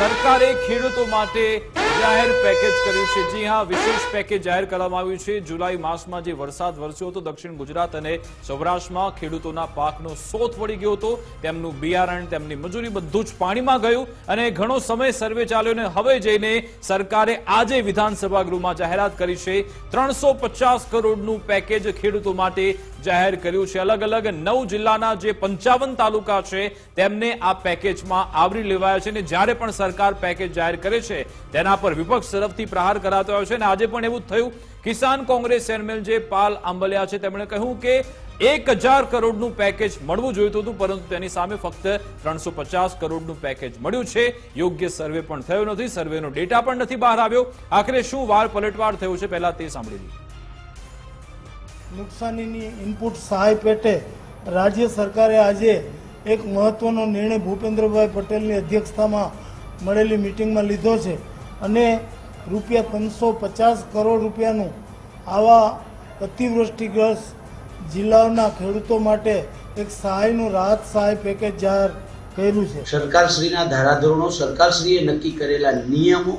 સરકારે ખેડૂતો માટે જાહેર પેકેજ કર્યું છે. જી હા, વિશેષ પેકેજ જાહેર કરવામાં આવ્યું છે. જુલાઈ માસમાં જે વરસાદ વરસ્યો હતો દક્ષિણ ગુજરાત અને સૌરાષ્ટ્રમાં ખેડૂતોના પાકનો સોથ વળી ગયો હતો. તેમનું બિયારણ, તેમની મજૂરી બધું જ પાણીમાં ગયું અને ઘણો સમય સર્વે ચાલ્યો અને હવે જઈને સરકારે આજે વિધાનસભા ગૃહમાં જાહેરાત કરી છે. ત્રણસો કરોડનું પેકેજ ખેડૂતો માટે જાહેર કર્યું છે. અલગ અલગ નવ જિલ્લાના જે પંચાવન તાલુકા છે, તેમને આ પેકેજમાં આવરી લેવાયા છે અને જ્યારે પણ સરકાર પેકેજ જાહેર કરે છે, તેના પર વિપક્ષ તરફથી પ્રહાર કરાતો આવ્યો છે અને આજે પણ એવું થયું. કિસાન કોંગ્રેસ ચેરમેન જે પાલ આંબલિયા છે. તેમણે કહ્યું કે એક કરોડનું પેકેજ મળવું જોઈતું હતું, પરંતુ તેની સામે ફક્ત ત્રણસો કરોડનું પેકેજ મળ્યું છે. યોગ્ય સર્વે પણ થયો નથી, સર્વેનો ડેટા પણ નથી બહાર આવ્યો. આખરે શું વાર પલટવાર થયો છે પહેલા તે સાંભળી નુકસાનીની ઇનપુટ સહાય પેટે રાજ્ય સરકારે આજે એક મહત્વનો નિર્ણય ભૂપેન્દ્રભાઈ પટેલની અધ્યક્ષતામાં મળેલી મિટિંગમાં લીધો છે. અને રૂપિયા ત્રણસો પચાસ કરોડ રૂપિયાનું આવા અતિવૃષ્ટિગ્રસ્ત જિલ્લાઓના ખેડૂતો માટે એક સહાયનું રાહત સહાય પેકેજ જાહેર કર્યું છે. સરકારશ્રીના ધારાધોરણો સરકારશ્રીએ નક્કી કરેલા નિયમો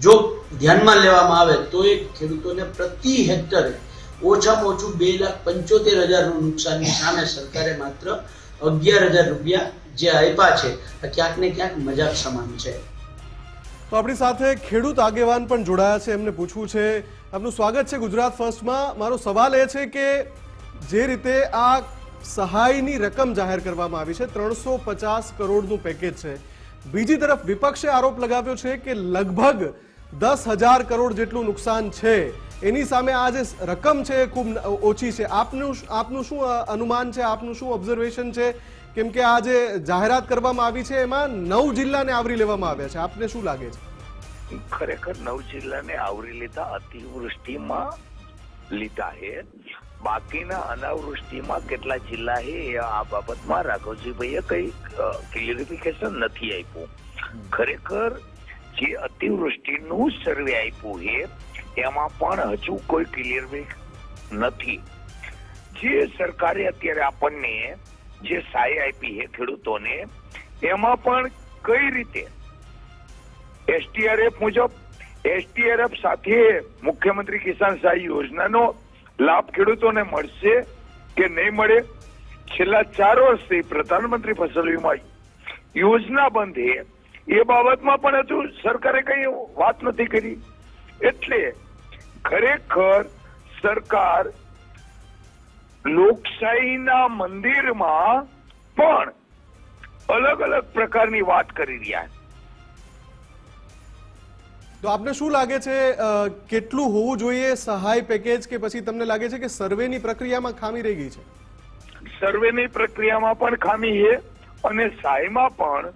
જો ધ્યાનમાં લેવામાં આવે તો એ ખેડૂતોને પ્રતિ હેક્ટરે ઓછામાં ઓછું બે લાખ પંચોતેર હજારનું નુકસાનની સામે સરકારે માત્ર અગિયાર હજાર રૂપિયા જે આપ્યા છે ક્યાંક ને ક્યાંક મજાક સમાન છે. તો આપણી સાથે ખેડૂત આગેવાન પણ જોડાયા છે, એમને પૂછવું છે. આપનું સ્વાગત છે ગુજરાત ફર્સ્ટમાં. મારો સવાલ એ છે કે જે રીતે આ સહાયની રકમ જાહેર કરવામાં આવી છે, ત્રણસો પચાસ કરોડનું પેકેજ છે. બીજી તરફ વિપક્ષે આરોપ લગાવ્યો છે કે લગભગ દસ હજાર કરોડ જેટલું નુકસાન છે. એની સામે આ જે રકમ છે એ ખૂબ ઓછી છે. આપનું આપનું શું અનુમાન છે? આપનું શું ઓબ્ઝર્વેશન છે? કેમ કે આ જે જાહેરાત કરવામાં આવી છે, એમાં નવ જિલ્લાને આવરી લેવામાં આવ્યા છે. આપને શું લાગે છે? ખરેખર નવ જિલ્લાને આવરી લીધા અતિવૃષ્ટિમાં લીધા છે બાકીના અનાવૃષ્ટિમાં કેટલા જિલ્લા છે એ આ બાબતમાં રાઘવજીભાઈએ કઈ ક્લિયરિફિકેશન નથી આપ્યું. ખરેખર જે અતિવૃષ્ટિનું સર્વે આપ્યું છે એમાં પણ હજુ કોઈ ક્લિયર નથી. જે સરકારે અત્યારે આપણને જે સહાય આપી છે ખેડૂતોને, એમાં પણ કઈ રીતે? એસટીઆરએફ મુજબ, એસટીઆરએફ સાથે મુખ્યમંત્રી કિસાન સહાય યોજનાનો લાભ ખેડૂતોને મળશે કે નહીં મળે? છેલ્લા ચાર વર્ષથી પ્રધાનમંત્રી ફસલ વીમા યોજના બંધ છે એ બાબતમાં પણ હજુ સરકારે કઈ વાત નથી કરી. એટલે ખરેખર સરકાર લોકશાહીના મંદિરમાં પણ અલગ અલગ પ્રકારની વાત કરી રહ્યા છે. તો આપને શું લાગે છે કેટલું હોવું જોઈએ સહાય પેકેજ કે પછી તમને લાગે છે કે સર્વેની પ્રક્રિયામાં ખામી રહી ગઈ છે? સર્વેની પ્રક્રિયામાં પણ ખામી છે અને સહાયમાં પણ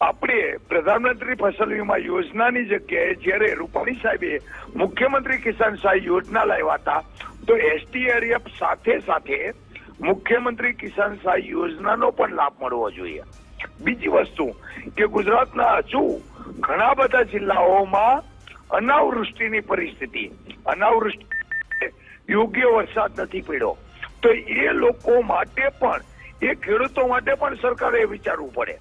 આપણે પ્રધાનમંત્રી ફસલ વીમા યોજનાની જગ્યાએ જ્યારે રૂપાણી સાહેબે મુખ્યમંત્રી કિસાન સહાય યોજના લાવ્યા હતા તો એસટીઆરએફ સાથે સાથે મુખ્યમંત્રી કિસાન સહાય યોજનાનો પણ લાભ મળવો જોઈએ. બીજી વસ્તુ કે ગુજરાતના હજુ ઘણા બધા જિલ્લાઓમાં અનાવૃષ્ટિની પરિસ્થિતિ, અનાવૃષ્ટિ યોગ્ય વરસાદ નથી પડ્યો. તો એ લોકો માટે પણ, એ ખેડૂતો માટે પણ સરકારે વિચારવું પડે.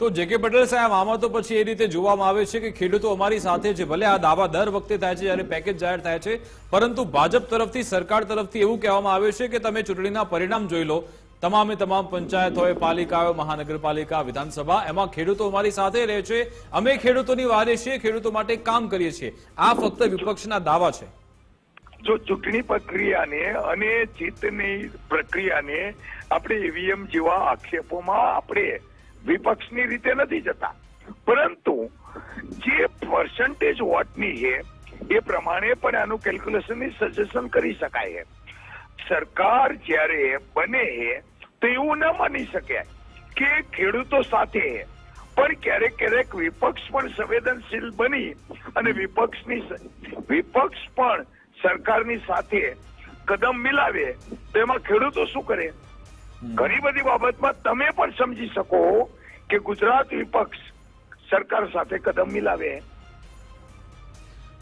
તો જે કે પટેલ સાહેબ, આમાં તો પછી એ રીતે જોવામાં આવે છે કે ખેડૂતો અમારી સાથે છે. ભલે આ દાવા દર વખતે થાય છે, જ્યારે પેકેજ જાહેર થાય છે, પરંતુ ભાજપ તરફથી, સરકાર તરફથી એવું કહેવામાં આવે છે કે તમે ચૂંટણીના પરિણામ જોઈ લો. તમામે તમામ પંચાયત હોય, પાલિકા હોય, મહાનગરપાલિકા, વિધાનસભા, એમાં ખેડૂતો અમારી સાથે રહે છે. અમે ખેડૂતોની વારે છીએ, ખેડૂતો માટે કામ કરીએ છીએ. આ ફક્ત વિપક્ષના દાવા છે. જો ચૂંટણી પ્રક્રિયાને અને જીતની પ્રક્રિયાને આપણે ઈવીએમ જેવા આક્ષેપોમાં આપણે વિપક્ષની રીતે નથી જતા. પરંતુ જે પર્સન્ટેજ વોટની છે, એ પ્રમાણે પણ આનું કેલ્ક્યુલેશનની સજેશન કરી શકાય છે. સરકાર જ્યારે બને છે, તો એવું ન માની શકે કે ખેડૂતો સાથે છે. પણ ક્યારેક ક્યારેક વિપક્ષ પણ સંવેદનશીલ બની અને વિપક્ષની વિપક્ષ પણ સરકારની સાથે કદમ મિલાવે, તો એમાં ખેડૂતો શું કરે? ઘણી બધી બાબતમાં તમે પણ સમજી શકો કે ગુજરાત વિપક્ષ સરકાર સાથે કદમ મિલાવે.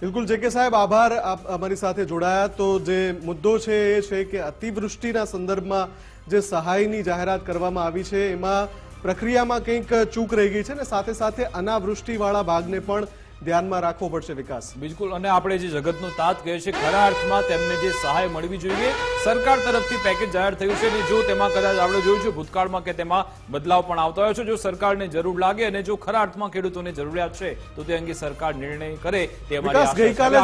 બિલકુલ, જે કે સાહેબ, આભાર આપ અમારી સાથે જોડાયા. તો જે મુદ્દો છે એ છે કે અતિવૃષ્ટિના સંદર્ભમાં જે સહાયની જાહેરાત કરવામાં આવી છે, એમાં પ્રક્રિયામાં કંઈક ચૂક રહી ગઈ છે ને સાથે સાથે અનાવૃષ્ટિવાળા ભાગને પણ ધ્યાનમાં રાખવો પડશે વિકાસ બિલકુલ અને આપણે જે જગતનો તાત કહે છે ખરા અર્થમાં તેમને જે સહાય મળવી જોઈએ સરકાર તરફથી પેકેજ જાહેર થયું છે અને જો તેમાં કદાચ આપણે જોયું છે ભૂતકાળમાં કે તેમાં બદલાવ પણ આવતો હોય છે જો સરકારને જરૂર લાગે અને જો ખરા અર્થમાં ખેડૂતોને જરૂરિયાત છે તો તે અંગે સરકાર નિર્ણય કરે તે અમારી. ગઈકાલે